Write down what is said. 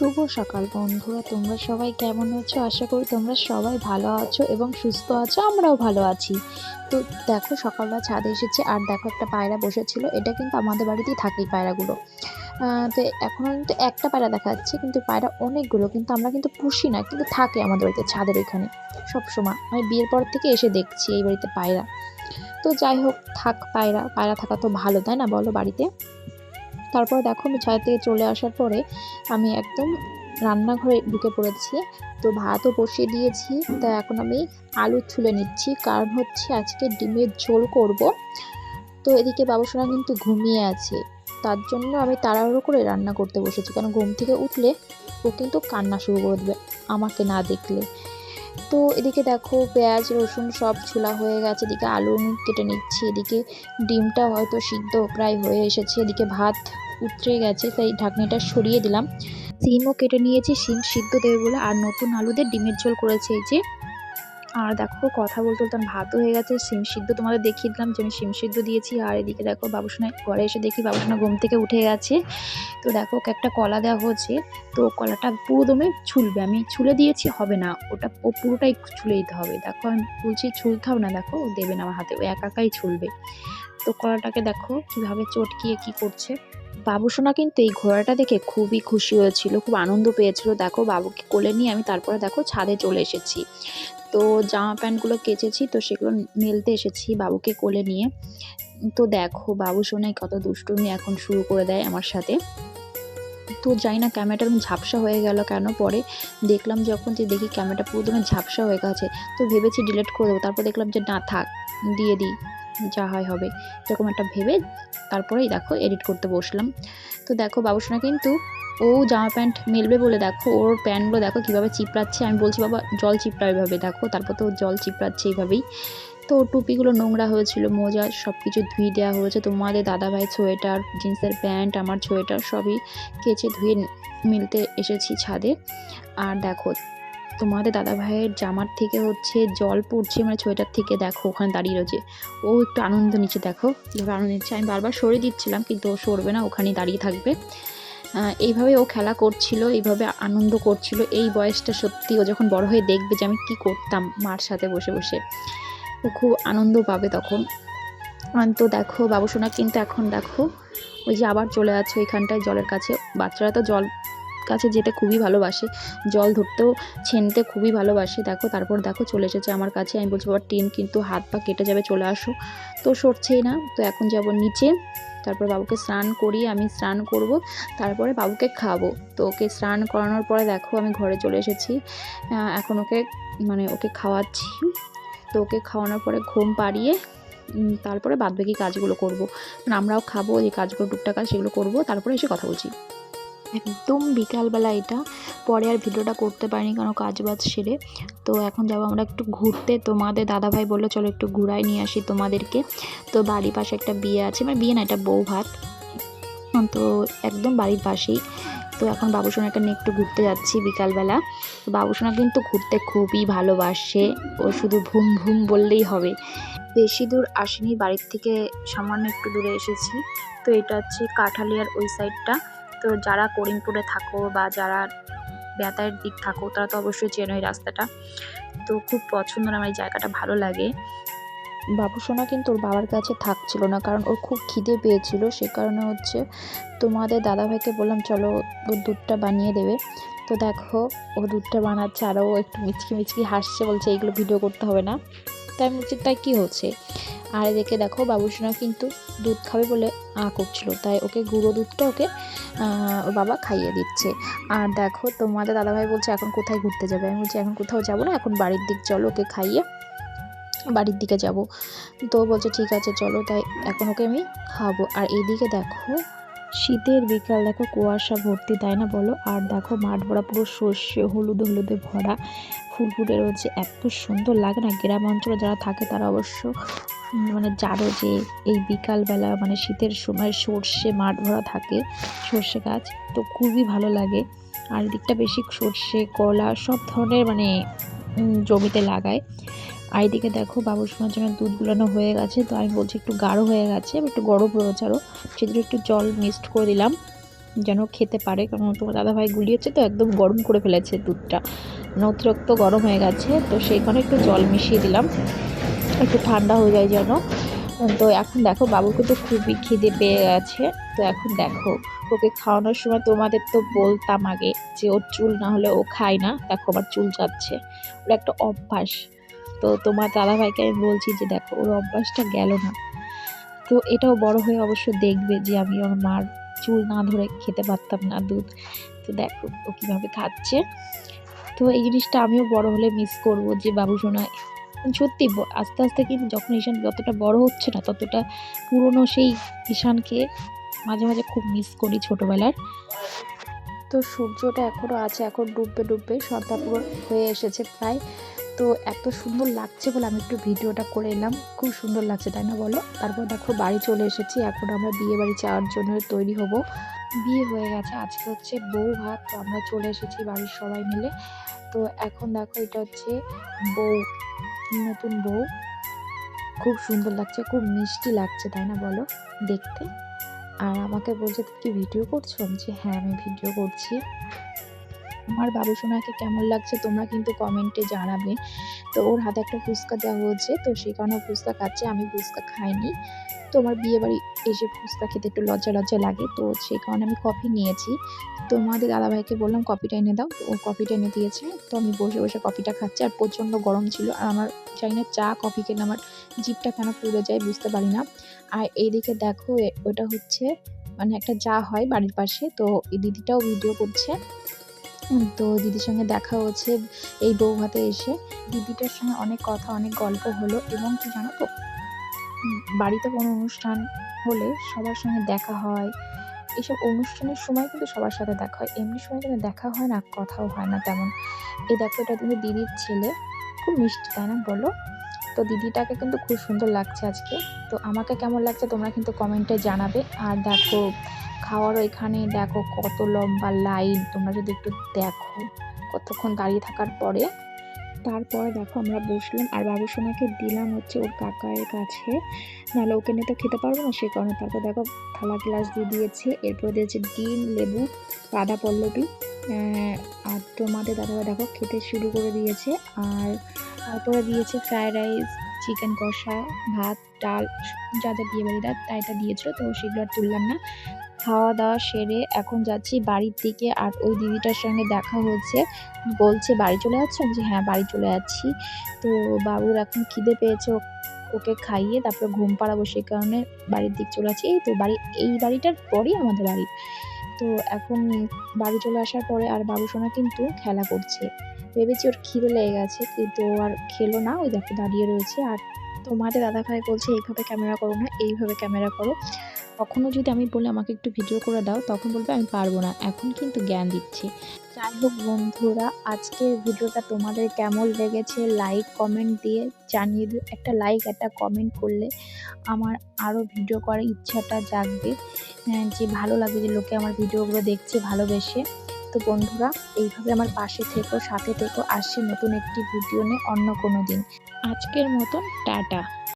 শুভ সকাল বন্ধুরা। তোমরা সবাই কেমন আছো? আশা করি তোমরা সবাই ভালো আছো এবং সুস্থ আছো, আমরাও ভালো আছি। তো দেখো, সকালবেলা ছাদে এসেছে আর দেখো একটা পায়রা বসেছিল। এটা কিন্তু আমাদের বাড়িতেই থাকে পায়রাগুলো। তো এখন কিন্তু একটা পায়রা দেখা যাচ্ছে, কিন্তু পায়রা অনেকগুলো, কিন্তু আমরা কিন্তু পুষি না, কিন্তু থাকে আমাদের বাড়িতে ছাদের এখানে সবসময়। আমি বিয়ের পর থেকে এসে দেখছি এই বাড়িতে পায়রা। তো যাই হোক, থাক পায়রা পায়রা থাকা তো ভালো, তাই না বলো বাড়িতে? তারপর দেখো আমি ছাদ থেকে চলে আসার পরে আমি একদম রান্নাঘরে ঢুকে পড়েছি। তো ভাতও বসিয়ে দিয়েছি। তা এখন আমি আলু ছুলে নিচ্ছি। কারণ হচ্ছে আজকে ডিমের ঝোল করব। তো এদিকে বাবুসোনা কিন্তু ঘুমিয়ে আছে। তার জন্য আমি তাড়াহুড়ো করে রান্না করতে বসেছি। কারণ ঘুম থেকে উঠলে ও কিন্তু কান্না শুরু করে দেবে আমাকে না দেখলে। তো এদিকে দেখো পেঁয়াজ, রসুন সব ছোলা হয়ে গেছে, এদিকে আলু আমি কেটে নিচ্ছি, এদিকে ডিমটা হয়তো সিদ্ধ প্রায় হয়ে এসেছে, এদিকে ভাত উতরে গেছে, তাই ঢাকনিটা সরিয়ে দিলাম। সিমও কেটে নিয়েছি, সিম সিদ্ধ দেবে বলে, আর নতুন আলুদের ডিমের ঝোল করেছে এই যে। আর দেখো, কথা বলতে বলতে ভাতও হয়ে গেছে সিম সিদ্ধ তোমাদের দেখিয়ে দিলাম যে আমি সিম সিদ্ধ দিয়েছি। আর এদিকে দেখো, বাবুসোনা ঘরে এসে দেখি বাবুসোনা ঘুম থেকে উঠে গেছে। তো দেখো, ওকে একটা কলা দেওয়া হয়েছে। তো কলাটা পুরো দমে ছুলবে। আমি ছুলে দিয়েছি, হবে না। ওটা ও পুরোটাই ছুলে দিতে হবে। দেখো, আমি বলছি ছুলতে হবে না, দেখো, দেবে না আমার হাতে। ও একা একাই ছুলবে। তো কলাটাকে দেখো, কীভাবে চটকিয়ে কি করছে। বাবুসোনা কিন্তু এই ঘোড়াটা দেখে খুবই খুশি হয়েছিল, খুব আনন্দ পেয়েছিল। দেখো, বাবুকে কোলে নিয়ে আমি তারপরে দেখো ছাদে চলে এসেছি। তো জামা প্যান্টগুলো কেচেছি, তো সেগুলো মেলতে এসেছি বাবুকে কোলে নিয়ে। তো দেখো বাবু সোনাই কত দুষ্টুমি এখন শুরু করে দেয় আমার সাথে। তো যাই না, ক্যামেরাটা এরকম ঝাপসা হয়ে গেল কেন? পরে দেখলাম যখন যে দেখি ক্যামেরাটা পুরো ঝাপসা হয়ে গেছে, তো ভেবেছি ডিলিট করে দেবো। তারপর দেখলাম যে, না, থাক, দিয়ে দিই। যা হয় হবে। এরকম একটা ভেবে তারপরেই দেখো এডিট করতে বসলাম। তো দেখো বাবুসোনা কিন্তু ও জামা প্যান্ট মেলবে বলে দেখো, ওর প্যান্টগুলো দেখো কীভাবে চিপড়াচ্ছে। আমি বলছি, বাবা, জল চিপড়া এভাবে দেখো, তারপর তো জল চিপড়াচ্ছে এইভাবেই তো টুপিগুলো নোংরা হয়েছিল, মোজা সব কিছু ধুয়ে দেওয়া হয়েছে। তোমাদের দাদাভাই সোয়েটার, জিন্সের প্যান্ট, আমার সোয়েটার সবই কেচে ধুয়ে মিলতে এসেছি ছাদে। আর দেখো তোমাদের দাদা ভাইয়ের জামার থেকে হচ্ছে জল পড়ছে মানে সোয়েটার থেকে দেখো ওখানে দাঁড়িয়ে রয়েছে। ও একটু আনন্দ নিচ্ছে, দেখো। কীভাবে আনন্দ নিচ্ছে। আমি বারবার সরিয়ে দিচ্ছিলাম, কিন্তু ও সরবে না, ওখানেই দাঁড়িয়ে থাকবে। এইভাবে ও খেলা করছিল, এইভাবে আনন্দ করছিল। এই বয়সটা সত্যি ও যখন বড় হয়ে দেখবে যে আমি কি করতাম মার সাথে বসে বসে, ও খুব আনন্দ পাবে তখন। তো দেখো, বাবুসোনা কিন্তু এখন দেখো, ওই যে আবার চলে যাচ্ছে ওইখানটায় জলের কাছে। বাচ্চারা তো জল কাছে যেতে খুবই ভালোবাসে। জল ধরতেও ছেনতে খুবই ভালোবাসে। দেখো, তারপর দেখো চলে এসেছে আমার কাছে। আমি বলছি, বাবা টিম কিন্তু হাত পা কেটে যাবে, চলে আসো। তো সরছেই না, তো এখন যাব নিচে। তারপর বাবুকে স্নান করিয়ে আমি স্নান করব, তারপরে বাবুকে খাব। তো ওকে স্নান করানোর পরে দেখো, আমি ঘরে চলে এসেছি। এখন ওকে মানে ওকে খাওয়াচ্ছি। তো ওকে খাওয়ানোর পরে ঘুম পাড়িয়ে তারপরে বাদবাকি কাজগুলো করব। মানে আমরাও খাব, যে কাজগুলো টুকটাক কাজ সেগুলো করব, তারপরে এসে কথা বলছি। একদম বিকালবেলা এটা। পরে আর ভিডিওটা করতে পারিনি কারণ কাজ বাজ সেরে। তো এখন যাব আমরা একটু ঘুরতে। তোমাদের দাদাভাই বলল, চলো একটু ঘুরাই নিয়ে আসি তোমাদেরকে। তো বাড়ির পাশে একটা বিয়ে আছে। মানে বিয়ে না, এটা বউ ভাত। তো একদম বাড়ির পাশেই। তো এখন বাবুসোনাকে নিয়ে একটু ঘুরতে যাচ্ছি বিকালবেলা। তো বাবুসোনা কিন্তু ঘুরতে খুবই ভালোবাসে। ও শুধু ভুম ভুম বললেই হবে। বেশি দূর আসেনি, বাড়ির থেকে সামান্য একটু দূরে এসেছি। তো এটা হচ্ছে কাঠালিয়ার ওই সাইডটা তো যারা করিমপুরে থাকো বা যারা বেতায়ের দিক থাকো, তারা তো অবশ্যই চেনো এই রাস্তাটা। তো খুব পছন্দের আমার এই জায়গাটা, ভালো লাগে। বাবু সোনা কিন্তু ওর বাবার কাছে থাকছিল না, কারণ ওর খুব খিদে পেয়েছিল। সে কারণে হচ্ছে তোমাদের দাদাভাইকে বললাম, চলো ওর দুধটা বানিয়ে দেবে। তো দেখো, ও দুধটা বানাচ্ছে আরও একটু মিচকি মিচকি হাসছে, বলছে, এইগুলো ভিডিও করতে হবে না। তাই আমি বলছি, তাই কী হচ্ছে? আর এদিকে দেখো বাবুসোনা কিন্তু দুধ খাবে বলে, আ, করছিল। তাই ওকে গুঁড়ো দুধটা ওকে ওর বাবা খাইয়ে দিচ্ছে। আর দেখো, তোমাদের দাদাভাই বলছে, এখন কোথায় ঘুরতে যাবে? আমি বলছি, এখন কোথাও যাব না, এখন বাড়ির দিক চলো, ওকে খাইয়ে বাড়ির দিকে যাব। তো বলছে, ঠিক আছে, চলো। তাই এখন ওকে আমি খাব আর এইদিকে দেখো, শীতের বিকাল, দেখো কুয়াশা ভর্তি, তাই না বলো? আর দেখো, মাঠ ভরা পুরো সর্ষে, হলুদ হলুদে ভরা ফুল ফুটে রয়েছে। এত সুন্দর লাগে না, গ্রাম অঞ্চলে যারা থাকে তারা অবশ্য মানে জারো যে এই বিকালবেলা মানে শীতের সময় সর্ষে মাঠ ভরা থাকে, সর্ষে গাছ, তো খুবই ভালো লাগে। আর এদিকটা বেশি সর্ষে, কলা সব ধরনের মানে জমিতে লাগায়। আর এদিকে দেখো বাবুর শোনার জন্য দুধ গুলানো হয়ে গেছে, তো আমি বলছি একটু গাঢ় হয়ে গেছে একটু গরম রয়েছে আরও সেদিকে একটু জল মিক্সড করে দিলাম, যেন খেতে পারে, কারণ তোমার দাদাভাই গুলিয়েছে তো, একদম গরম করে ফেলেছে দুধটা। মানে অতিরিক্ত গরম হয়ে গেছে, তো সেই কারণে একটু জল মিশিয়ে দিলাম। একটু ঠান্ডা হয়ে যায় যেন। তো এখন দেখো বাবুকে তো খুবই খিদে পেয়ে গেছে। তো এখন দেখো, ওকে খাওয়ানোর সময় তোমাদের তো বলতাম আগে যে ওর চুল না হলে ও খায় না। দেখো আবার চুল যাচ্ছে। ওর একটা অভ্যাস। তো তোমার দাদাভাইকে আমি বলছি যে দেখো, ওর অভ্যাসটা গেল না। তো এটাও বড় হয়ে অবশ্য দেখবে যে আমি ওর মার চুল না ধরে খেতে পারতাম না দুধ। তো দেখো ও কীভাবে খাচ্ছে। তো এই জিনিসটা আমিও বড় হলে মিস করব যে বাবু সোনা সত্যি আস্তে আস্তে কিন্তু যখন ঈশান যতটা বড় হচ্ছে না, ততটা পুরনো সেই ঈশানকে মাঝে মাঝে খুব মিস করি ছোটোবেলার। তো সূর্যটা এখনও আছে, এখন ডুববে ডুববে, সন্ধ্যা পুরো হয়ে এসেছে প্রায়। তো এত সুন্দর লাগছে বলে আমি একটু ভিডিওটা করে এলাম। খুব সুন্দর লাগছে, তাই না বলো? তারপর দেখো বাড়ি চলে এসেছি, এখন আমরা বিয়ে বাড়ি যাওয়ার জন্য তৈরি হব। বিয়ে হয়ে গেছে, আজকে হচ্ছে বউ ভাত, তো আমরা চলে এসেছি বাড়ির সবাই মিলে। তো এখন দেখো এটা হচ্ছে বউ। নতুন বউ। খুব সুন্দর লাগছে, খুব মিষ্টি লাগছে, তাই না বলো? দেখতে। আর আমাকে বলছে, তুমি কি ভিডিও করছ? যে হ্যাঁ আমি ভিডিও করছি। আমার বাবু সোনাকে কেমন লাগছে, তোমরা কিন্তু কমেন্টে জানাবে। তো ওর হাতে একটা ফুচকা দেওয়া হয়েছে, তো সেই কারণে ফুচকা খাচ্ছে, আমি ফুচকা খাইনি। তো আমার বিয়ে বাড়ি এসে ফুচকা খেতে একটু লজ্জা লজ্জা লাগে, তো সেই কারণে আমি কফি নিয়েছি। তো আমাদের দাদাভাইকে বললাম, কফিটা এনে দাও। ও কফিটা এনে দিয়েছে, তো আমি বসে বসে কফিটা খাচ্ছি। আর প্রচণ্ড গরম ছিল, আর আমার চাই না চা, কফি খেলে আমার জিভটা কেন পুড়ে যায় বুঝতে পারি না। আর এইদিকে দেখো ওটা হচ্ছে মানে একটা যা হয় বাড়ির পাশে, তো এই দিদিটাও ভিডিও করছে। তো দিদির সঙ্গে দেখা হচ্ছে এই বউ ভাতে এসে। দিদিটার সঙ্গে অনেক কথা, অনেক গল্প হলো এবং কি জানো তো বাড়িতে কোনো অনুষ্ঠান হলে সবার সঙ্গে দেখা হয়। এইসব অনুষ্ঠানের সময় কিন্তু সবার সাথে দেখা হয়। এমনি সময় কিন্তু দেখা হয় না, কথাও হয় না তেমন। এই দেখো, এটা কিন্তু দিদির ছেলে। খুব মিষ্টি, তাই না বলো? তো দিদিটাকে কিন্তু খুব সুন্দর লাগছে আজকে। তো আমাকে কেমন লাগছে তোমরা কিন্তু কমেন্টে জানাবে। আর দেখো, খাওয়ার ওইখানে দেখো কত লম্বা লাইন। তোমরা যদি একটু দেখো, কতক্ষণ দাঁড়িয়ে থাকার পরে তারপরে দেখো আমরা বসলাম আর বাবু সোনাকে দিলাম হচ্ছে ওর কাকার কাছে। নাহলে ওকে নিয়ে তো খেতে পারব না সেই কারণে তারপর দেখো থালা গ্লাস দিয়ে দিয়েছে, এরপর দিয়েছে ডিম, লেবু রাধা পল্লবী। আর তোমাদের দাদাভাই দেখো খেতে শুরু করে দিয়েছে, আর তারপরে দিয়েছে ফ্রায়েড রাইস চিকেন কষা, ভাত, ডাল, যা যা বিয়ে বাড়িটা তাই তা দিয়েছিল, তো সেগুলো আর তুললাম না। খাওয়া দাওয়া সেরে এখন যাচ্ছি বাড়ির দিকে আর ওই দিদিটার সঙ্গে দেখা হচ্ছে বলছে বাড়ি চলে যাচ্ছ? বলছি, হ্যাঁ বাড়ি চলে যাচ্ছি। তো বাবুর এখন খিদে পেয়েছে ওকে খাইয়ে তারপরে ঘুম পাড়াবো সেই কারণে বাড়ির দিক চলে যাচ্ছি। এই তো বাড়ি এই বাড়িটার পরেই আমাদের বাড়ি। তো এখন বাড়ি চলে আসার পরে আর বাবু সোনা কিন্তু খেলা করছে। ভেবেছি ওর খিদে লেগে গেছে কিন্তু আর খেলো না। ওই দেখো দাঁড়িয়ে রয়েছে। আর তোমাদের দাদা ভাই বলছে এইভাবে ক্যামেরা করো না এইভাবে ক্যামেরা করো। কখনো যদি আমি বলি আমাকে একটু ভিডিও করে দাও তখন বলবে আমি পারব না। এখন কিন্তু জ্ঞান দিচ্ছি। যাই হোক বন্ধুরা আজকের ভিডিওটা তোমাদের কেমন লেগেছে লাইক কমেন্ট দিয়ে জানিয়ে দিও। একটা লাইক একটা কমেন্ট করলে আমার আরও ভিডিও করার ইচ্ছাটা জাগবে। হ্যাঁ, যে ভালো লাগবে যে লোকে আমার ভিডিওগুলো দেখছে ভালোবেসে। তো বন্ধুরা এইভাবে আমার পাশে থেকো সাথে থেকো আসছে নতুন একটি ভিডিও নিয়ে অন্য কোনো দিন। আজকের মতন টাটা।